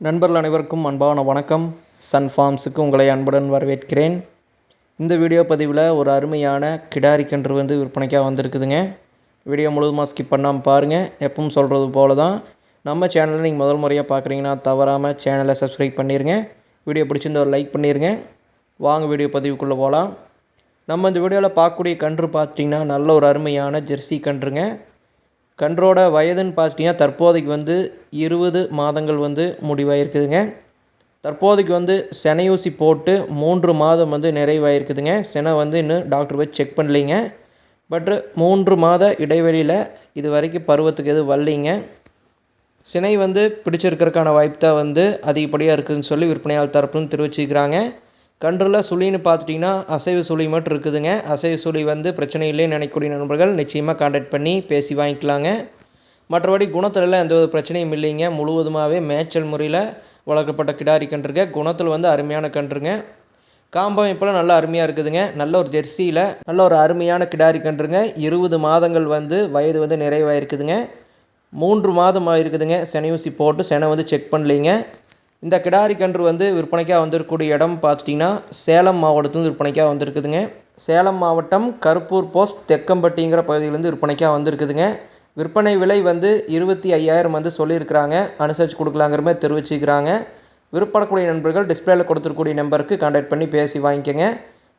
நண்பர்கள் அனைவருக்கும் அன்பான வணக்கம். சன் ஃபார்ம்ஸுக்கு உங்களை அன்புடன் வரவேற்கிறேன். இந்த வீடியோ பதிவில் ஒரு அருமையான கிடாரி கன்று வந்து விற்பனைக்காக வந்திருக்குதுங்க. வீடியோ முழுதுமாக ஸ்கிப் பண்ணாமல் பாருங்கள் எப்பவும் சொல்கிறது போல தான் நம்ம சேனலை நீங்கள் முதல் முறையாக பார்க்குறீங்கன்னா தவறாமல் சேனலை சப்ஸ்கிரைப் பண்ணிடுங்க வீடியோ பிடிச்சிருந்த ஒரு லைக் பண்ணிடுங்க வாங்க வீடியோ பதிவுக்குள்ளே போகலாம் நம்ம இந்த வீடியோவில் பார்க்கக்கூடிய கன்று பார்த்தீங்கன்னா நல்ல ஒரு அருமையான ஜெர்சி கன்றுங்க. கன்றோட வயதுன்னு பார்த்தீங்கன்னா தற்போதைக்கு வந்து இருபது மாதங்கள் வந்து முடிவாயிருக்குதுங்க. தற்போதைக்கு வந்து செனையூசி போட்டு மூன்று மாதம் வந்து நிறைவாயிருக்குதுங்க. செனை வந்து இன்னும் டாக்டர் போய் செக் பண்ணலைங்க. பட்டு மூன்று மாத இடைவெளியில் இது வரைக்கும் பருவத்துக்கு எதுவும் வரலைங்க. சினை வந்து பிடிச்சிருக்கிறதுக்கான வாய்ப்பு தான் வந்து அதிகப்படியாக இருக்குதுன்னு சொல்லி விற்பனையாளர் தரப்புன்னு தெரிவிச்சுக்கிறாங்க கன்றில் சுழின்னு பார்த்துட்டிங்கன்னா அசைவு சுழி மட்டும் இருக்குதுங்க. அசைவு சுழி வந்து பிரச்சனை இல்லைன்னு நினைக்கக்கூடிய நண்பர்கள் நிச்சயமாக காண்டாக்ட் பண்ணி பேசி வாங்கிக்கலாங்க. மற்றபடி குணத்துலலாம் எந்த ஒரு பிரச்சனையும் இல்லைங்க. முழுவதுமாகவே மேய்ச்சல் முறையில் வளர்க்கப்பட்ட கிடாரி கன்றுங்க குணத்தில் வந்து அருமையான கன்றுங்க. காம்பம் இப்போலாம் நல்லா அருமையாக இருக்குதுங்க. நல்ல ஒரு ஜெர்சியில் நல்ல ஒரு அருமையான கிடாரி கன்றுங்க. இருபது மாதங்கள் வந்து வயது வந்து நிறைவாயிருக்குதுங்க. மூன்று மாதம் ஆயிருக்குதுங்க. செனை ஊசி போட்டு செனை வந்து செக் பண்ணலைங்க. இந்த கிடாரி கன்று வந்து விற்பனைக்காக வந்திருக்கக்கூடிய இடம் பார்த்துட்டிங்கன்னா சேலம் மாவட்டத்துலேருந்து விற்பனைக்காக வந்திருக்குதுங்க. சேலம் மாவட்டம் கருப்பூர் போஸ்ட் தெக்கம்பட்டிங்கிற பகுதியிலேருந்து விற்பனைக்காக வந்திருக்குதுங்க. விற்பனை விலை வந்து இருபத்தி ஐயாயிரம் வந்து சொல்லியிருக்கிறாங்க. அனுசரித்து கொடுக்கலாங்கிற மாதிரி தெரிவிச்சுக்கிறாங்க. விற்பனக்கூடிய நண்பர்கள் டிஸ்பிளேல கொடுத்துருக்கூடிய நம்பருக்கு கான்டாக்ட் பண்ணி பேசி வாங்கிக்கோங்க.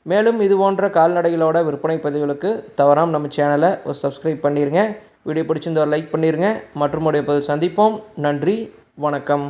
மேலும் இது போன்ற கால்நடைகளோட விற்பனை பதிவுகளுக்கு தவறாமல் நம்ம சேனலை ஒரு சப்ஸ்கிரைப் பண்ணிடுங்க வீடியோ பிடிச்சிருந்த ஒரு லைக் பண்ணிடுங்க மற்றும் உடைய பதிவு சந்திப்போம். நன்றி. வணக்கம்.